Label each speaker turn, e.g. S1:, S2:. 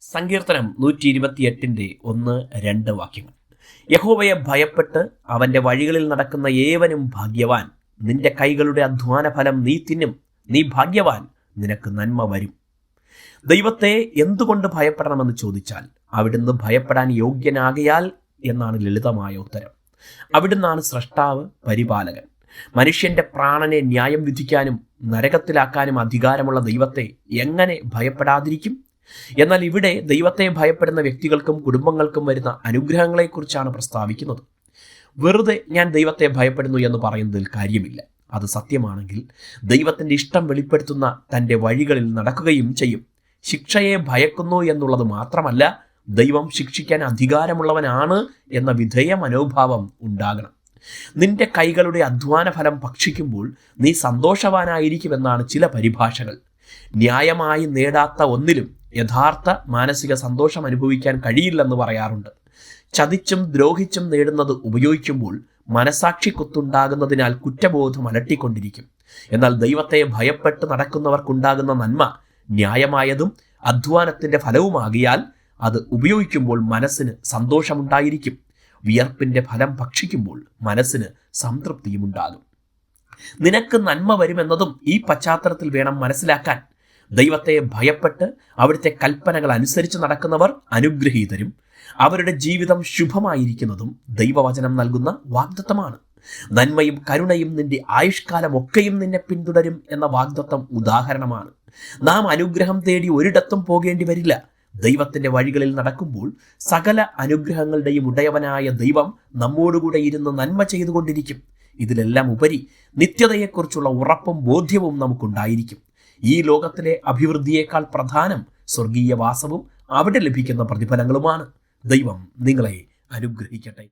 S1: സങ്കീർത്തനം നൂറ്റി ഇരുപത്തിയെട്ടിന്റെ ഒന്ന് രണ്ട് വാക്യങ്ങൾ. യഹോവയെ ഭയപ്പെട്ട് അവന്റെ വഴികളിൽ നടക്കുന്ന ഏവനും ഭാഗ്യവാൻ. നിന്റെ കൈകളുടെ അധ്വാന ഫലം നീ തിന്നും. നീ ഭാഗ്യവാൻ. നിനക്ക് നന്മ വരും. ദൈവത്തെ എന്തുകൊണ്ട് ഭയപ്പെടണമെന്ന് ചോദിച്ചാൽ അവിടുന്ന് ഭയപ്പെടാൻ യോഗ്യനാകയാൽ എന്നാണ് ലളിതമായ ഉത്തരം. അവിടുന്നാണ് സ്രഷ്ടാവ് പരിപാലകൻ. മനുഷ്യന്റെ പ്രാണനെ ന്യായം വിധിക്കാനും നരകത്തിലാക്കാനും അധികാരമുള്ള ദൈവത്തെ എങ്ങനെ ഭയപ്പെടാതിരിക്കും? എന്നാൽ ഇവിടെ ദൈവത്തെ ഭയപ്പെടുന്ന വ്യക്തികൾക്കും കുടുംബങ്ങൾക്കും വരുന്ന അനുഗ്രഹങ്ങളെക്കുറിച്ചാണ് പ്രസ്താവിക്കുന്നത്. വെറുതെ ഞാൻ ദൈവത്തെ ഭയപ്പെടുന്നു എന്ന് പറയുന്നതിൽ കാര്യമില്ല. അത് സത്യമാണെങ്കിൽ ദൈവത്തിന്റെ ഇഷ്ടം വെളിപ്പെടുത്തുന്ന തന്റെ വഴികളിൽ നടക്കുകയും ചെയ്യും. ശിക്ഷയെ ഭയക്കുന്നു എന്നുള്ളത് മാത്രമല്ല ദൈവം ശിക്ഷിക്കാൻ അധികാരമുള്ളവനാണ് എന്ന വിധേയ മനോഭാവം ഉണ്ടാകണം. നിന്റെ കൈകളുടെ അധ്വാന ഫലം ഭക്ഷിക്കുമ്പോൾ നീ സന്തോഷവാനായിരിക്കുമെന്നാണ് ചില പരിഭാഷകൾ. ന്യായമായി നേടാത്ത ഒന്നിലും യഥാർത്ഥ മാനസിക സന്തോഷം അനുഭവിക്കാൻ കഴിയില്ലെന്ന് പറയാറുണ്ട്. ചതിച്ചും ദ്രോഹിച്ചും നേടുന്നത് ഉപയോഗിക്കുമ്പോൾ മനസാക്ഷി കുത്തുണ്ടാകുന്നതിനാൽ കുറ്റബോധം അലട്ടിക്കൊണ്ടിരിക്കും. എന്നാൽ ദൈവത്തെ ഭയപ്പെട്ട് നടക്കുന്നവർക്കുണ്ടാകുന്ന നന്മ ന്യായമായതും അധ്വാനത്തിന്റെ ഫലവുമാകിയാൽ അത് ഉപയോഗിക്കുമ്പോൾ മനസ്സിന് സന്തോഷമുണ്ടായിരിക്കും. വിയർപ്പിന്റെ ഫലം ഭക്ഷിക്കുമ്പോൾ മനസ്സിന് സംതൃപ്തിയുമുണ്ടാകും. നിനക്ക് നന്മ വരുമെന്നതും ഈ പശ്ചാത്തലത്തിൽ വേണം മനസ്സിലാക്കാൻ. ദൈവത്തെ ഭയപ്പെട്ട് അവിടുത്തെ കൽപ്പനകൾ അനുസരിച്ച് നടക്കുന്നവർ അനുഗ്രഹീതരും അവരുടെ ജീവിതം ശുഭമായിരിക്കുന്നതും ദൈവവചനം നൽകുന്ന വാഗ്ദത്തമാണ്. നന്മയും കരുണയും നിന്റെ ആയുഷ്കാലം ഒക്കെയും നിന്നെ പിന്തുടരും എന്ന വാഗ്ദത്തം ഉദാഹരണമാണ്. നാം അനുഗ്രഹം തേടി ഒരിടത്തും പോകേണ്ടി വരില്ല. ദൈവത്തിന്റെ വഴികളിൽ നടക്കുമ്പോൾ സകല അനുഗ്രഹങ്ങളുടെയും ഉടയവനായ ദൈവം നമ്മോടുകൂടെ ഇരുന്ന് നന്മ ചെയ്തുകൊണ്ടിരിക്കും. ഇതിലെല്ലാം ഉപരി നിത്യതയെക്കുറിച്ചുള്ള ഉറപ്പും ബോധ്യവും നമുക്കുണ്ടായിരിക്കും. ഈ ലോകത്തിലെ അഭിവൃദ്ധിയേക്കാൾ പ്രധാനം സ്വർഗീയ വാസവും അവിടെ ലഭിക്കുന്ന പ്രതിഫലങ്ങളുമാണ്. ദൈവം നിങ്ങളെ അനുഗ്രഹിക്കട്ടെ.